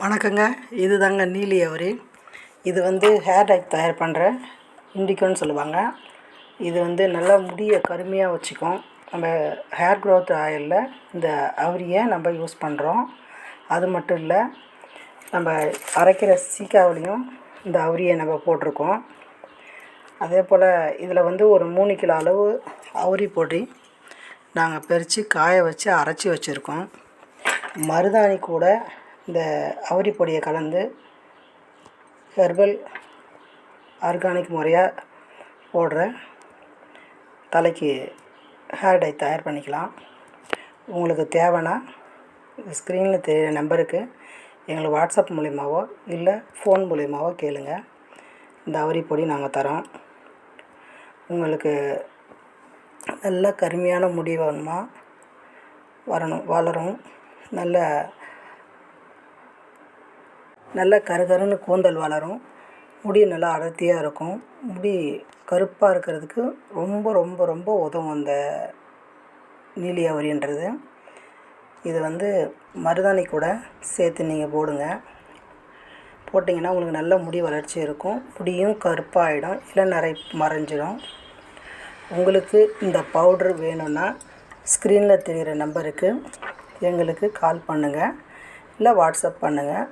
வணக்கங்க. இது தாங்க நீலி அவரி. இது வந்து ஹேர் டை தயார் பண்ணுற இண்டிகோன்னு சொல்லுவாங்க. இது வந்து நல்லா முடியை கருமையாக வச்சுக்கும். நம்ம ஹேர் க்ரோத் ஆயிலில் இந்த அவரியை நம்ம யூஸ் பண்ணுறோம் அது மட்டும் இல்லை நம்ம அரைக்கிற சீக்காவிலையும் இந்த அவரியை நம்ம போட்டிருக்கோம். அதே போல் இதில் வந்து ஒரு மூணு கிலோ அளவு அவரி பொடி நாங்கள் பறித்து காய வச்சு அரைச்சி வச்சுருக்கோம். மருதாணி கூட இந்த அவரி பொடியை கலந்து ஹெர்பல் ஆர்கானிக் முறையாக போடுற தலைக்கு ஹேர் டை தயார் பண்ணிக்கலாம். உங்களுக்கு தேவைன்னா ஸ்க்ரீனில் தெரியிற நம்பருக்கு எங்களை வாட்ஸ்அப் மூலியமாகவோ இல்லை ஃபோன் மூலியமாவோ கேளுங்க. இந்த அவரி பொடி நாங்கள் தரோம். உங்களுக்கு நல்ல கருமையான முடி வேணுமா? வரணும் வளரும். நல்ல நல்ல கருகருன்னு கூந்தல் வளரும். முடி நல்லா அடர்த்தியாக இருக்கும். முடி கருப்பாக இருக்கிறதுக்கு ரொம்ப ரொம்ப ரொம்ப உதவும் அந்த நீலியாவரின்றது இது வந்து மருதாணி கூட சேர்த்து நீங்கள் போடுங்க. போட்டிங்கன்னா உங்களுக்கு நல்ல முடி வளர்ச்சி இருக்கும். முடியும் கருப்பாகிடும் நிறைய மறைஞ்சிடும். உங்களுக்கு இந்த பவுட்ரு வேணும்னா ஸ்க்ரீனில் தெரிகிற நம்பருக்கு எங்களுக்கு கால் பண்ணுங்கள் இல்லை வாட்ஸ்அப் பண்ணுங்கள்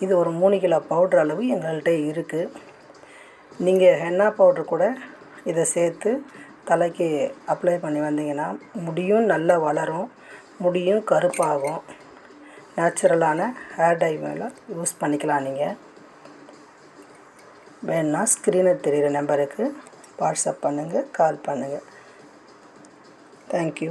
இது ஒரு மூணு கிலோ பவுட்ரு அளவு எங்கள்கிட்ட இருக்குது நீங்கள் ஹென்னா பவுட்ரு கூட இதை சேர்த்து தலைக்கு அப்ளை பண்ணி வந்தீங்கன்னா முடியும் நல்லா வளரும் முடியும் கருப்பாகும். நேச்சுரலான ஹேர் டை மேலே யூஸ் பண்ணிக்கலாம் நீங்கள் வேணுன்னா ஸ்க்ரீனில் தெரிகிற நம்பருக்கு வாட்ஸ்அப் பண்ணுங்கள் கால் பண்ணுங்கள் தேங்க்யூ